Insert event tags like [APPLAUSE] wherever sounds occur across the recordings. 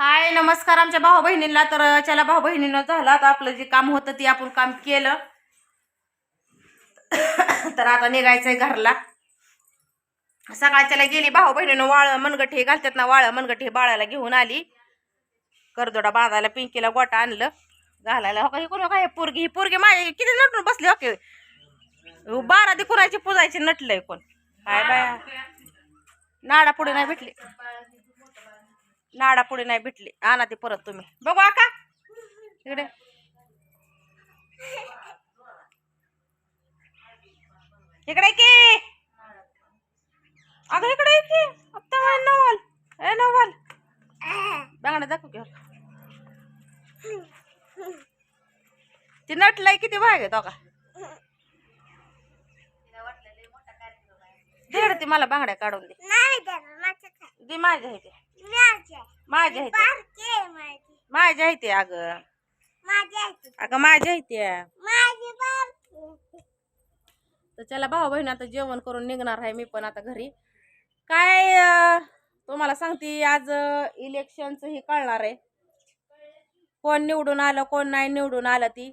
हाय नमस्कार आमच्या भाऊ बहिणींना तर चला भाऊ बहिणींना झाला तर आपलं जे काम होतं ते आपण काम केलं. तर आता निघायचंय घरला. सकाळच्याला गेली भाऊ बहिणीनं वाळ मनगठे घालतात ना वाळ मनगठे बाळाला घेऊन आली. करदोडा बांधायला पिंकीला गोटा आणलं. घालायला हो का हे कोण हो काय पोरगी ही पोरगी माझी किती नटून बसली हो ओके बारा ती कुणाची पुजायची नटलंय कोण. काय बाया. नाडा पुढे नाही भेटली. नाडा पुढे नाही भेटली. आणा ती परत तुम्ही. बघू आका. इकडे. इकडे की. अगं इकडे की. आत्ता वळ नवल. ए नवल. बांगडा दाखव की ती नटलाय किती भाग आहे तो का दे ती मला बांगड्या काढून दे. दे माझ्या माझ्या आहे. ते अगं. अगं माझ्या ते तर चला भाऊ बहीण आता जेवण करून निघणार आहे मी पण आता घरी. काय तुम्हाला सांगते आज इलेक्शनचं हे कळणार आहे. कोण निवडून आलं कोण नाही निवडून आलं ती.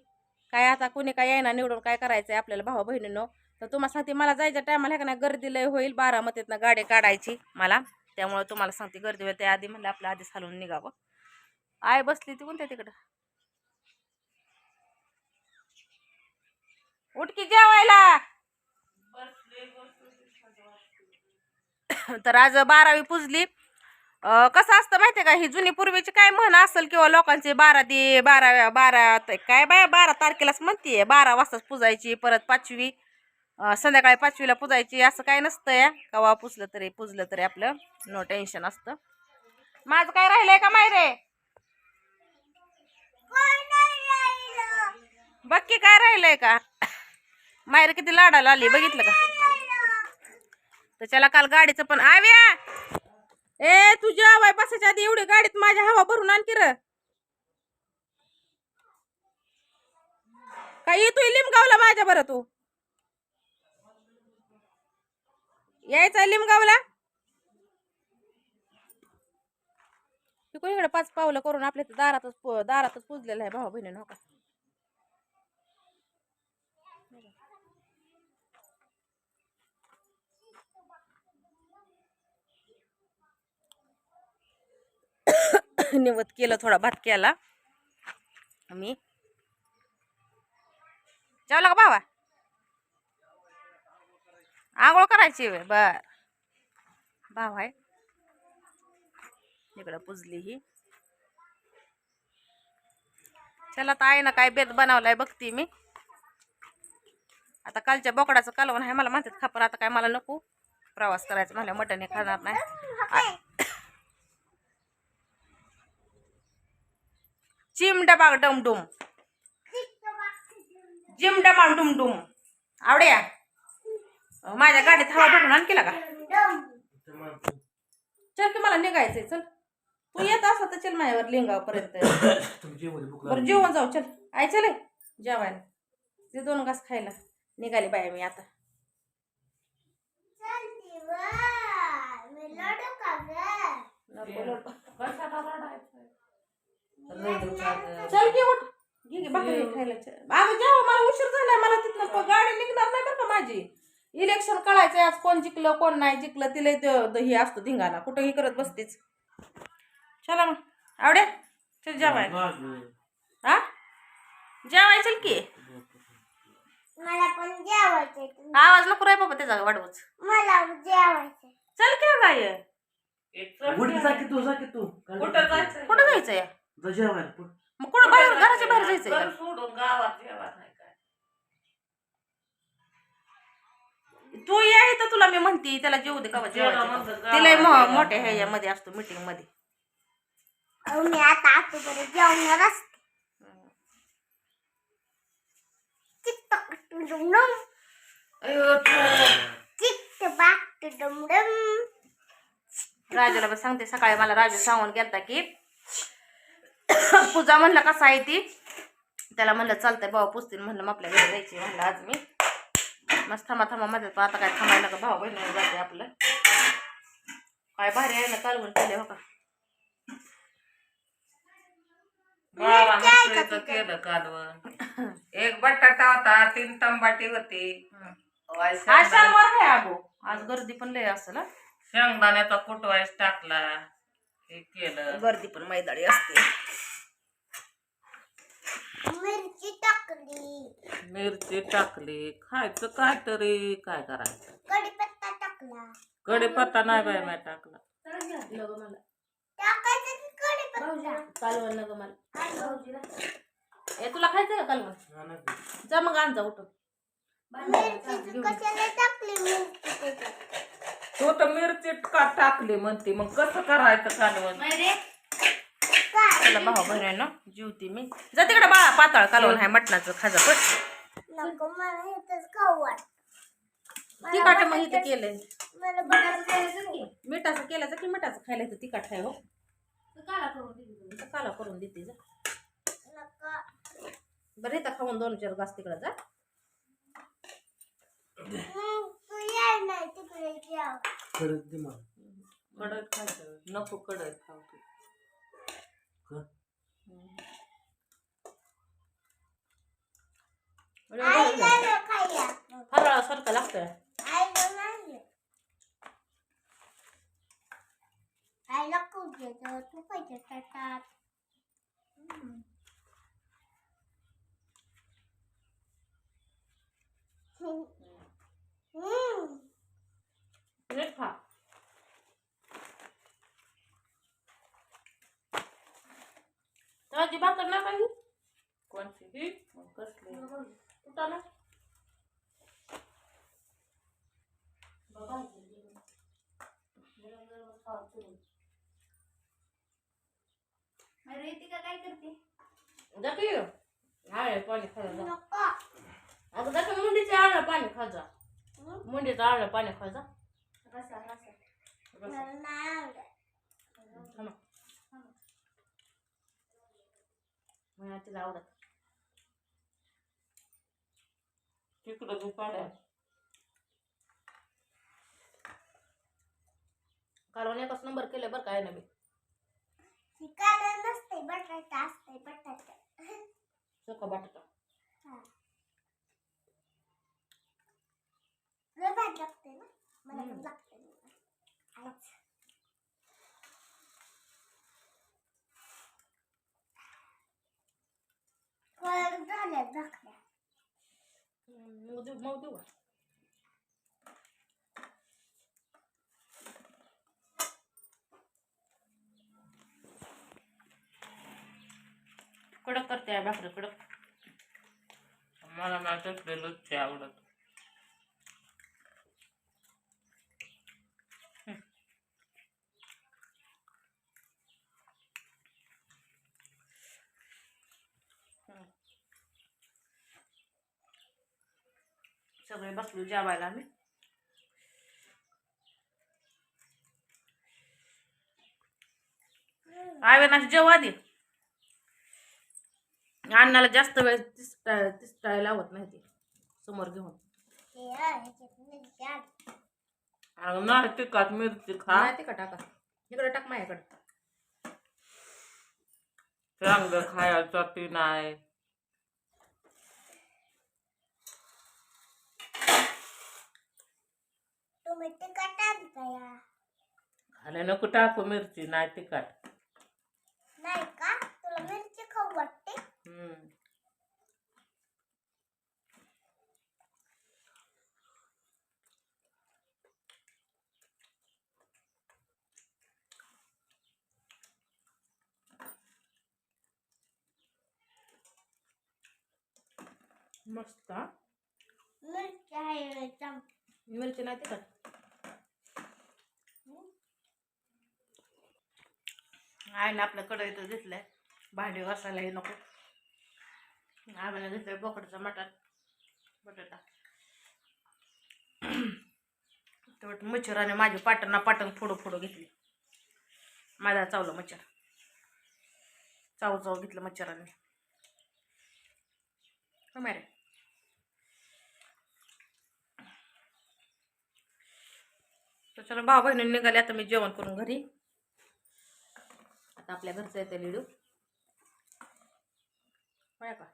काय आता कुणी काय येणार निवडून काय करायचं आहे आपल्याला भाऊ बहिणीनं तर तुम्हाला सांगते मला जायच्या टायमाला का नाही गर्दी लय होईल बारामतीतनं गाडी काढायची मला. त्यामुळं तुम्हाला सांगते गर्दी होते आधी म्हणलं आपलं आधीच हलवून निघावं. आय बसली ती कोणत्या तिकडं? उठकी जेवायला. [COUGHS] तर आज बारावी पुजली. कसं असतं माहितीये का ही जुनी पूर्वीची काय म्हण असेल किंवा लोकांचे बारा दे बारा बारा काय बाय बारा तारखेलाच म्हणते बारा वाजताच पुजायची परत पाचवी. संध्याकाळी पाचवीला पुजायची असं काय नसतं या. कवा पुजलं तरी पुजलं तरी आपलं नो टेन्शन असतं. माझं काय राहिलंय का मायरे? बघ की काय राहिलंय का? मायरे किती लाडाला आली बघितलं का? तर त्याला काल गाडीचं पण आव्या! ए तुझ्या हवाय बसायच्या आधी एवढी गाडीत माझ्या हवा भरून आणखी र. काय येतोय लिमगावला माझ्या बरं तू? यायचा लिमगावला? इकडे पाच पावलं करून आपल्या दारातच पु- दारातच पुजलेलं आहे भाऊ बहिणी नका हो निवत केलं थोडा भात केला. मी. जाऊ लागा बाबा आंघोळ करायची वे बर. भाव आहे. इकडं पुजली ही. चला तर आहे ना काय बेत बनवलाय बघते मी. आता कालच्या बोकडाचं कालवण आहे मला म्हणतात खा पण आता काय मला नको. प्रवास करायचा मला मटण हे खाणार नाही. आ- चिम डबा डम डुम जिम डबा डुम डुम आवड्या माझ्या गाडीत हवा भरून आण केला का? चल की मला निघायचंय चल. तू येत असा तर चल माझ्यावर लिंगापर्यंत बरं जेवण जाऊ चल. आय चल. जेवायला. ते दोन घास खायला. निघाली बाया मी आता. नको. चल की उठ. घे भाकरी खायला चल. अगं जेव्हा मला उशीर झालाय. मला तिथनं प- गाडी निघणार नाही बरं का माझी. इलेक्शन कळायचंय आज कोण जिंकलं कोण नाही जिंकलं तिला इथं द- हे असतो धिंगाणा. कुठंही करत बसतेच. चला मग. आवड्या चल जेवायला. हा जेवाय चल की. मला पण जेवायचं आवाज नको रे बाबा त्याचा वाढवच. मला जेवायचं चल की गाय उठ जा की तू जा की तू. कुठं जायचं कुठं जायचंय? जा जेवायला. पळ. मग कुठं बाहेर घराच्या बाहेर जायचंय तू या इथं तुला मी म्हणते त्याला जेवू दे का जेवणं म्हणलं जेवायचं गावात तिला जेवायचं. मोठ्या ह्याच्यामध्ये असतो मीटिंगमध्ये. अहो, मी आता आतोपर्यंत जेवणार असते. चित्त डुमडुम अयो, चित्त बाक डुमडुम राजूला पण सांगते सकाळी मला राजू सांगून गेलता की [COUGHS] पूजा म्हणलं कसा आहे ती? त्याला म्हणलं चालतंय भाऊ पुसतील म्हणलं मग आपल्या घरी जायची म्हणलं आज मी. मस्त थांबा थांबा मध्ये आता काय थांबायला का भाऊ बहिणी जाते आपलं. काय भारी आहे ना कालवून केले हो का? केलं कालवण. एक बटाटा होता तीन टमाटी होती. आज शेंगदाणे- शनिवार आहे अगो. आज गर्दी पण लय असेल? शेंगदाण्याचा कुटवायस टाकला. हे केलं. गर्दी पण मैदाळी असते. मिरची टाकली. मिरची टाकली. खायचं काय तरी काय करायचं? कढीपत्ता टाकला. कढीपत्ता नाही बाय मी टाकला. नगं मला टाकायचं की कालवण मला. आणि ए तुला खायचं का कालवण? जा मग आण जा उठून. मिरची कशाला टाकली मिरची त्याच्यात तू तर मिरची का टाकली म्हणते? मग कसं करायचं कालवण? त्याला भाऊ बहिणीनं जेवते मी. जा तिकडे बाळा पाताळ कालवण आहे मटणाचं खाजा पण तिखट मग इथं केलंय. मिठाचं केलं की मिठाचं खायला इथं तिखट आहे हो. काला करून देते जा. नको. बरं इथं खाऊन दोन चार घास तिकडे जा. खायचं. नको कडत खाऊ तू. आईला न खायला फराळासारखं लागतंय आईला नाही आईला खूप देतो तू पाहिजे ताटात हम्म. त्याची भाकर ना काही कोणची ही कसली? कुठं ना काय करते? जा की. आळे पाणी खायला अगं जा की मुंडीचे आळं पाणी खा जा. हम्म. मुंडीचं आळं पाणी खा जा. रसा रसा. मला तिला आवडत. तिकडं दुपाड्या कारण एकच नंबर केले बरं काय ना मी ठिकाण नसते बटाटा असते बटाटा. सुका बटाटा. हा. लय भारी लागते ना? मला पण. लागते आईच. फळ झाल्या झाकल्या हम्म, मग देऊ मग देऊ. कडक करते आहे भाकरी कडक. मला माझ्याच बेलूच आवडत. सगळे बसलो जेवायला आम्ही. आवेना जेव आधी अण्णाला जास्त वेळ तिसटाय तिसटाय लावत नाही ते. समोर घेऊन. हे. अगं नाही तिखट मिरची खा. नाही ते का टाका. इकडे टाक माझ्याकडे. चांगलं खायचं ती नाही. तुम्ही तिखट आणता या? आणि नको टाकू मिरची नाही तिखट. नाही का? तुला मिरची खाऊ वाटते? हम्म. मस्त. हा? मिरची आहे चांग मिरची नाही तिखट? आहे ना आपल्या कढईत घेतलंय भांडी घासायलाही नको. आम्हाला घेतलंय बोकडचं मटण बटाटा. तेवढं मच्छराने माझी पाटणा पाटण फोडू फोडो घेतली. माझा चावलं मच्छर. चाव चाव घेतलं मच्छराने. हो मॅरे तर चला भाऊ बहिणी निघाले आता मी जेवण करून घरी. आता आपल्या घरचं येतं लिडू. बरं का